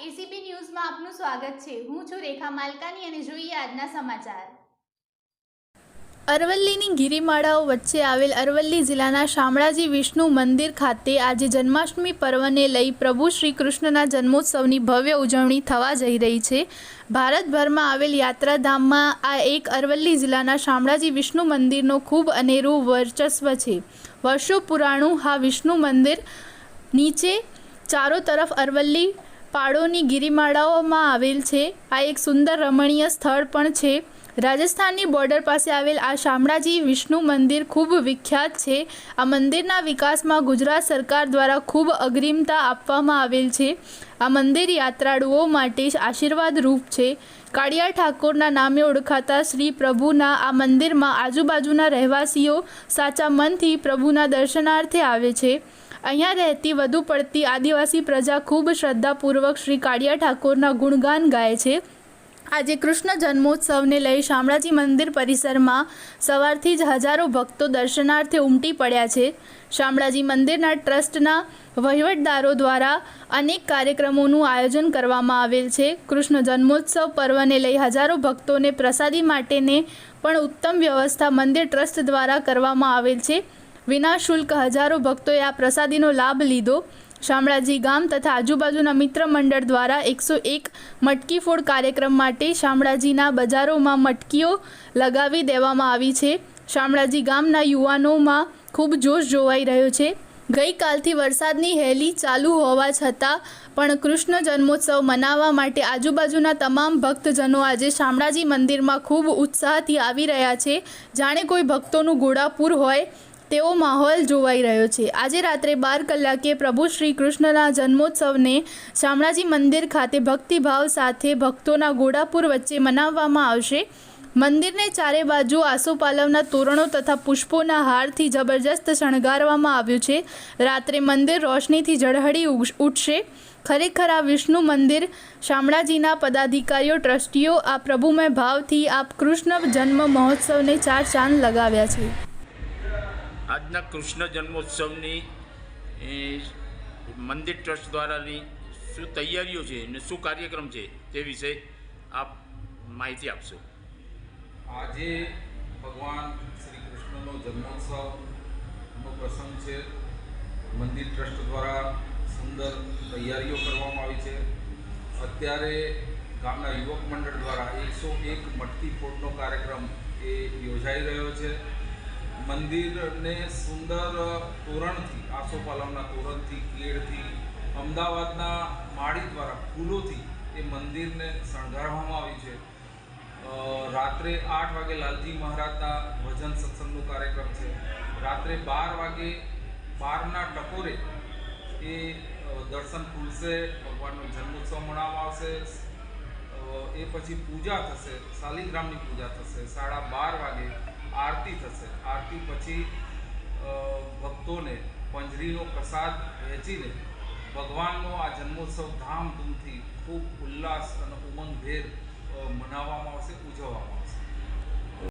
સ્વાગત છે. હું છું રેખા માલકાની અને જોઈએ આજના સમાચાર. અરવલ્લીની ગિરિમાળાઓ વચ્ચે આવેલ અરવલ્લી જિલ્લાના શામળાજી વિષ્ણુ મંદિર ખાતે આજે જન્માષ્ટમી પર્વને લઈ પ્રભુ શ્રી કૃષ્ણના જન્મોત્સવની ભવ્ય ઉજવણી થવા જઈ રહી છે. ભારતભરમાં આવેલ યાત્રાધામમાં આ એક અરવલ્લી જિલ્લાના શામળાજી વિષ્ણુ મંદિરનો ખૂબ અનેરું વર્ચસ્વ છે. વર્ષો પુરાણું આ વિષ્ણુ મંદિર નીચે ચારો તરફ અરવલ્લી પાડોની ગિરિમાળાઓમાં આવેલ છે. આ એક સુંદર રમણીય સ્થળ પણ છે. રાજસ્થાનની બોર્ડર પાસે આવેલ આ શામળાજી વિષ્ણુ મંદિર ખૂબ વિખ્યાત છે. આ મંદિરના વિકાસમાં ગુજરાત સરકાર દ્વારા ખૂબ અગ્રિમતા આપવામાં આવેલ છે. આ મંદિર યાત્રાળુઓ માટે આશીર્વાદ રૂપ છે. કાળિયા ઠાકોરના નામે ઓળખાતા શ્રી પ્રભુના આ મંદિરમાં આજુબાજુના રહેવાસીઓ સાચા મનથી પ્રભુના દર્શનાર્થે આવે છે. અહીંયા રહેતી વધુ પડતી આદિવાસી પ્રજા ખૂબ શ્રદ્ધાપૂર્વક શ્રી કાળિયા ઠાકોરના ગુણગાન ગાય છે. આજે કૃષ્ણ જન્મોત્સવને લઈ શામળાજી મંદિર પરિસરમાં સવારથી જ હજારો ભક્તો દર્શનાર્થે ઉમટી પડ્યા છે. શામળાજી મંદિરના ટ્રસ્ટના વહીવટદારો દ્વારા અનેક કાર્યક્રમોનું આયોજન કરવામાં આવેલ છે. કૃષ્ણ જન્મોત્સવ પર્વને લઈ હજારો ભક્તોને પ્રસાદી માટેને પણ ઉત્તમ વ્યવસ્થા મંદિર ટ્રસ્ટ દ્વારા કરવામાં આવેલ છે. વિના શુલ્ક હજારો ભક્તોએ આ પ્રસાદીનો લાભ લીધો. શામળાજી ગામ તથા આજુબાજુના મિત્ર મંડળ દ્વારા એકસો એક મટકી ફોડ કાર્યક્રમ માટે શામળાજીના બજારોમાં મટકીઓ લગાવી દેવામાં આવી છે. શામળાજી ગામના યુવાનોમાં ખૂબ જોશ જોવાઈ રહ્યો છે. ગઈકાલથી વરસાદની હેલી ચાલુ હોવા છતાં પણ કૃષ્ણ જન્મોત્સવ મનાવવા માટે આજુબાજુના તમામ ભક્તજનો આજે શામળાજી મંદિરમાં ખૂબ ઉત્સાહથી આવી રહ્યા છે. જાણે કોઈ ભક્તોનું ઘોડાપૂર હોય તેવો માહોલ જોવાઈ રહ્યો છે. આજે રાત્રે બાર કલાકે પ્રભુ શ્રી કૃષ્ણના જન્મોત્સવને શામળાજી મંદિર ખાતે ભક્તિભાવ સાથે ભક્તોના ઘોડાપુર વચ્ચે મનાવવામાં આવશે. મંદિરને ચારે બાજુ આસોપાલવના તોરણો તથા પુષ્પોના હારથી જબરજસ્ત શણગારવામાં આવ્યું છે. રાત્રે મંદિર રોશનીથી ઝળહળી ઉઠશે. ખરેખર આ વિષ્ણુ મંદિર શામળાજીના પદાધિકારીઓ, ટ્રસ્ટીઓ આ પ્રભુમય ભાવથી આ કૃષ્ણ જન્મ મહોત્સવને ચાર ચાંદ લગાવ્યા છે. આજના કૃષ્ણ જન્મોત્સવની મંદિર ટ્રસ્ટ દ્વારાની શું તૈયારીઓ છે અને શું કાર્યક્રમ છે તે વિશે આપ માહિતી આપશો. આજે ભગવાન શ્રી કૃષ્ણનો જન્મોત્સવનો પ્રસંગ છે. મંદિર ટ્રસ્ટ દ્વારા સુંદર તૈયારીઓ કરવામાં આવી છે. અત્યારે ગામના યુવક મંડળ દ્વારા એકસો એક મટકી ફોડનો કાર્યક્રમ એ યોજાઈ રહ્યો છે. મંદિરને સુંદર તોરણથી, આસોપાલવના તોરણથી, કેળથી, અમદાવાદના માળી દ્વારા ફૂલોથી એ મંદિરને શણગારવામાં આવ્યું છે. રાત્રે આઠ વાગે લાલજી મહારાજના ભજન સત્સંગનો કાર્યક્રમ છે. રાત્રે બાર વાગે, બારના ટકોરે એ દર્શન ખુલશે, ભગવાનનો જન્મોત્સવ મનાવવામાં આવશે. એ પછી પૂજા થશે શાલિગ્રામની પૂજા થશે. સાડા બાર વાગે આરતી થશે. આરતી પછી ભક્તોને પંજરીનો પ્રસાદ વહેંચીને ભગવાનનો આ જન્મોત્સવ ધામધૂમથી ખૂબ ઉલ્લાસ અને ઉમંગભેર મનાવવામાં આવશે, ઉજવવામાં આવશે.